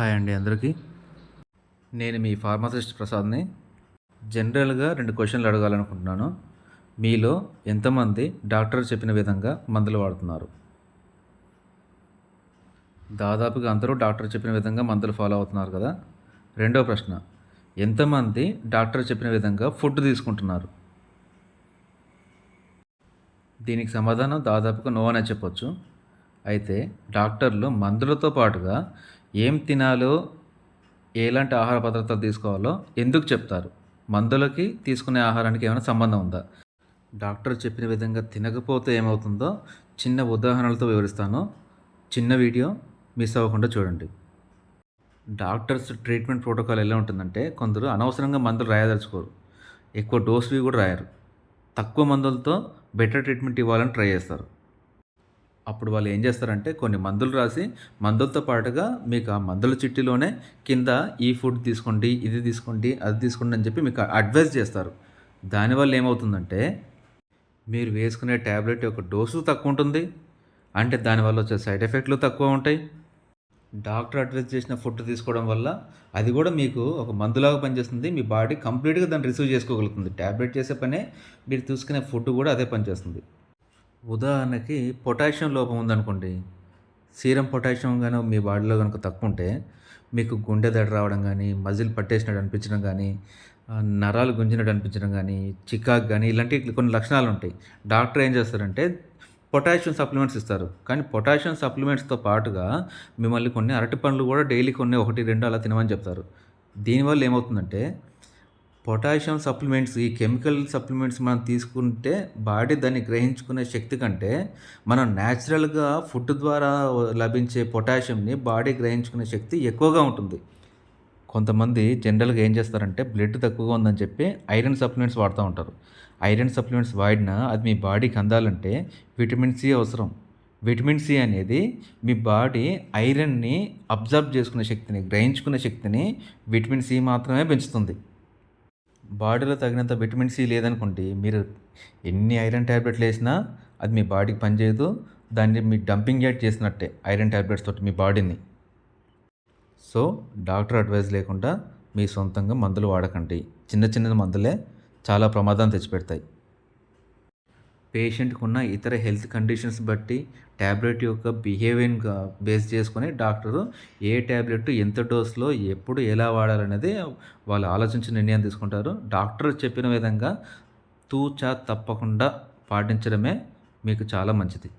Hi అండి అందరికీ. నేను మీ ఫార్మసిస్ట్ ప్రసాద్ని. జనరల్గా రెండు క్వశ్చన్లు అడగాలనుకుంటున్నాను. మీలో ఎంతమంది డాక్టర్ చెప్పిన విధంగా మందులు వాడుతున్నారు? దాదాపుగా అందరూ డాక్టర్ చెప్పిన విధంగా మందులు ఫాలో అవుతున్నారు కదా? రెండో ప్రశ్న ఎంతమంది డాక్టర్ చెప్పిన విధంగా ఫుడ్ తీసుకుంటున్నారు? దీనికి సమాధానం దాదాపుగా నో అనే చెప్పొచ్చు. అయితే డాక్టర్లు మందులతో పాటుగా ఏం తినాలో ఎలాంటి ఆహార పదార్థాలు తీసుకోవాలో ఎందుకు చెప్తారు? మందులకి తీసుకునే ఆహారానికి ఏమైనా సంబంధం ఉందా? డాక్టర్ చెప్పిన విధంగా తినకపోతే ఏమవుతుందో చిన్న ఉదాహరణలతో వివరిస్తాను. చిన్న వీడియో మిస్ అవ్వకుండా చూడండి. డాక్టర్స్ ట్రీట్మెంట్ ప్రోటోకాల్ ఎలా ఉంటుందంటే కొందరు అనవసరంగా మందులు రాయదలుచుకోరు. ఎక్కువ డోస్వి కూడా రాయరు. తక్కువ మందులతో బెటర్ ట్రీట్మెంట్ ఇవ్వాలని ట్రై చేస్తారు. అప్పుడు వాళ్ళు ఏం చేస్తారంటే కొన్ని మందులు రాసి మందులతో పాటుగా మీకు ఆ మందుల చిట్టిలోనే కింద ఈ ఫుడ్ తీసుకోండి ఇది తీసుకోండి అది తీసుకోండి అని చెప్పి మీకు అడ్వైస్ చేస్తారు. దానివల్ల ఏమవుతుందంటే మీరు వేసుకునే ట్యాబ్లెట్ యొక్క డోసు తక్కువ ఉంటుంది. అంటే దానివల్ల వచ్చే సైడ్ ఎఫెక్ట్లు తక్కువ ఉంటాయి. డాక్టర్ అడ్వైజ్ చేసిన ఫుడ్ తీసుకోవడం వల్ల అది కూడా మీకు ఒక మందులాగా పనిచేస్తుంది. మీ బాడీ కంప్లీట్గా దాన్ని రిసీవ్ చేసుకోగలుగుతుంది. ట్యాబ్లెట్ చేసే పనే మీరు తీసుకునే ఫుడ్ కూడా అదే పనిచేస్తుంది. ఉదాహరణకి పొటాషియం లోపం ఉందనుకోండి. సీరం పొటాషియం కానీ మీ బాడీలో కనుక తక్కువ ఉంటే మీకు గుండె దడ రావడం కానీ మజిల్ పట్టేసినట్టు అనిపించడం కానీ నరాలు గుంజినట్టు అనిపించడం కానీ చికాక్ కానీ ఇలాంటి కొన్ని లక్షణాలు ఉంటాయి డాక్టర్ ఏం చేస్తారంటే పొటాషియం సప్లిమెంట్స్ ఇస్తారు. కానీ పొటాషియం సప్లిమెంట్స్తో పాటుగా మిమ్మల్ని కొన్ని అరటి పండ్లు కూడా డైలీ కొన్ని ఒకటి రెండు అలా తినమని చెప్తారు. దీనివల్ల ఏమవుతుందంటే పొటాషియం సప్లిమెంట్స్ ఈ కెమికల్ సప్లిమెంట్స్ మనం తీసుకుంటే బాడీ దాన్ని గ్రహించుకునే శక్తి కంటే మనం న్యాచురల్గా ఫుడ్ ద్వారా లభించే పొటాషియంని బాడీ గ్రహించుకునే శక్తి ఎక్కువగా ఉంటుంది. కొంతమంది జనరల్గా ఏం చేస్తారంటే బ్లడ్ తక్కువగా ఉందని చెప్పి ఐరన్ సప్లిమెంట్స్ వాడుతూ ఉంటారు. ఐరన్ సప్లిమెంట్స్ వాడినా అది మీ బాడీకి అందాలంటే విటమిన్ సి అవసరం. విటమిన్ సి అనేది మీ బాడీ ఐరన్ని అబ్జర్వ్ చేసుకునే శక్తిని గ్రహించుకునే శక్తిని విటమిన్ సి మాత్రమే పెంచుతుంది. బాడీలో తగినంత విటమిన్ సి లేదనుకోండి మీరు ఎన్ని ఐరన్ ట్యాబ్లెట్లు వేసినా అది మీ బాడీకి పనిచేయదు. దాన్ని మీ డంపింగ్ యాడ్ చేసినట్టే ఐరన్ ట్యాబ్లెట్స్ తోటి మీ బాడీని. సో డాక్టర్ అడ్వైస్ లేకుండా మీ సొంతంగా మందులు వాడకండి. చిన్న చిన్న మందులే చాలా ప్రమాదం తెచ్చిపెడతాయి. పేషెంట్కి ఉన్న ఇతర హెల్త్ కండిషన్స్ బట్టి ట్యాబ్లెట్ యొక్క బిహేవియర్ని బేస్ చేసుకొని డాక్టరు ఏ ట్యాబ్లెట్ ఎంత డోస్లో ఎప్పుడు ఎలా వాడాలనేది వాళ్ళు ఆలోచించి నిర్ణయం తీసుకుంటారు. డాక్టర్ చెప్పిన విధంగా తూచా తప్పకుండా పాటించడమే మీకు చాలా మంచిది.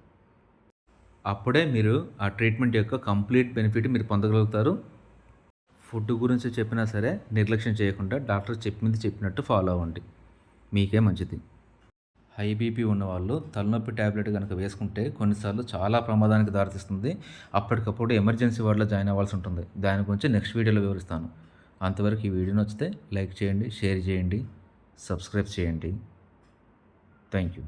అప్పుడే మీరు ఆ ట్రీట్మెంట్ యొక్క కంప్లీట్ బెనిఫిట్ మీరు పొందగలుగుతారు. ఫుడ్ గురించి చెప్పినా సరే నిర్లక్ష్యం చేయకుండా డాక్టర్ చెప్పింది చెప్పినట్టు ఫాలో అవ్వండి. మీకే మంచిది. హై బీపీ ఉన్నవాళ్ళు తలనొప్పి ట్యాబ్లెట్ కనుక వేసుకుంటే కొన్నిసార్లు చాలా ప్రమాదానికి దారితీస్తుంది. అప్పటికప్పుడు ఎమర్జెన్సీ వార్డులో జాయిన్ అవ్వాల్సి ఉంటుంది. దాని గురించి నెక్స్ట్ వీడియోలో వివరిస్తాను. అంతవరకు ఈ వీడియో నచ్చితే లైక్ చేయండి షేర్ చేయండి సబ్స్క్రైబ్ చేయండి. Thank you.